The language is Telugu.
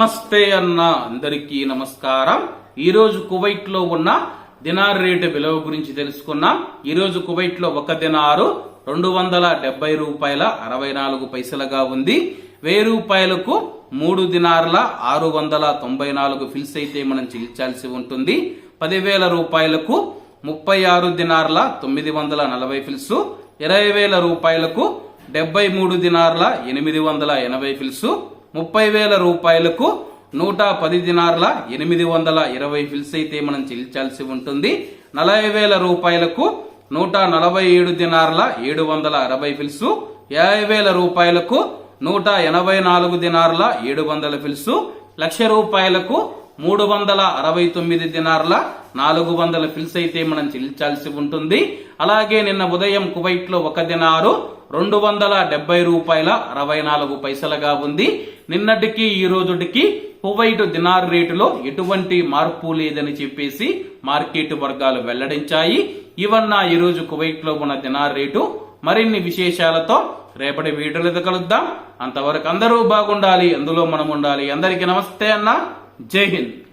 నమస్తే అన్న అందరికీ నమస్కారం. ఈరోజు కువైట్లో కువైట్లో ఉన్న దినార్ రేటు విలువ గురించి తెలుసుకున్నాం. ఈరోజు కువైట్లో కువైట్లో ఒక దినారు రెండు వందల డెబ్బై రూపాయల అరవై నాలుగు పైసలుగా ఉంది. వెయ్యి రూపాయలకు మూడు దినార్ల ఆరు వందల తొంభై నాలుగు ఫిల్స్ అయితే మనం చెల్లించాల్సి ఉంటుంది. పదివేల రూపాయలకు ముప్పై ఆరు దినార్ల తొమ్మిది వందల నలభై ఫిల్స్ ఇరవై వేల రూపాయలకు డెబ్బై మూడు దినార్ల ఎనిమిది వందల ఎనభై ఫిల్స్ ముప్పై వేల రూపాయలకు నూట పది దినార్ల ఎనిమిది వందల ఇరవై ఫిల్స్ అయితే మనం చెల్లించాల్సి ఉంటుంది. నలభై వేల రూపాయలకు నూట నలభై ఏడు దినార్ల ఏడు వందల అరవై ఫిల్సు. యాభై వేల రూపాయలకు నూట ఎనభై నాలుగు దినార్ల ఏడు వందల ఫిల్సు. లక్ష రూపాయలకు మూడు వందల అరవై తొమ్మిది దినార్ల నాలుగు వందల ఫిల్స్ అయితే మనం చెల్లించాల్సి ఉంటుంది. అలాగే నిన్న ఉదయం కువైట్లో ఒక దినారు రెండు వందల డెబ్బై రూపాయల అరవై నాలుగు పైసలుగా ఉంది. నిన్నటికి ఈ రోజుటికి కువైట్ దినార్ రేటులో ఎటువంటి మార్పు లేదని చెప్పేసి మార్కెట్ వర్గాలు వెల్లడించాయి. ఇవన్న ఈ రోజు కువైట్లో ఉన్న దినార్ రేటు మరిన్ని విశేషాలతో రేపటి వీడియోలు కలుద్దాం. అంతవరకు అందరూ బాగుండాలి అందులో మనం ఉండాలి. అందరికీ నమస్తే అన్న. Jai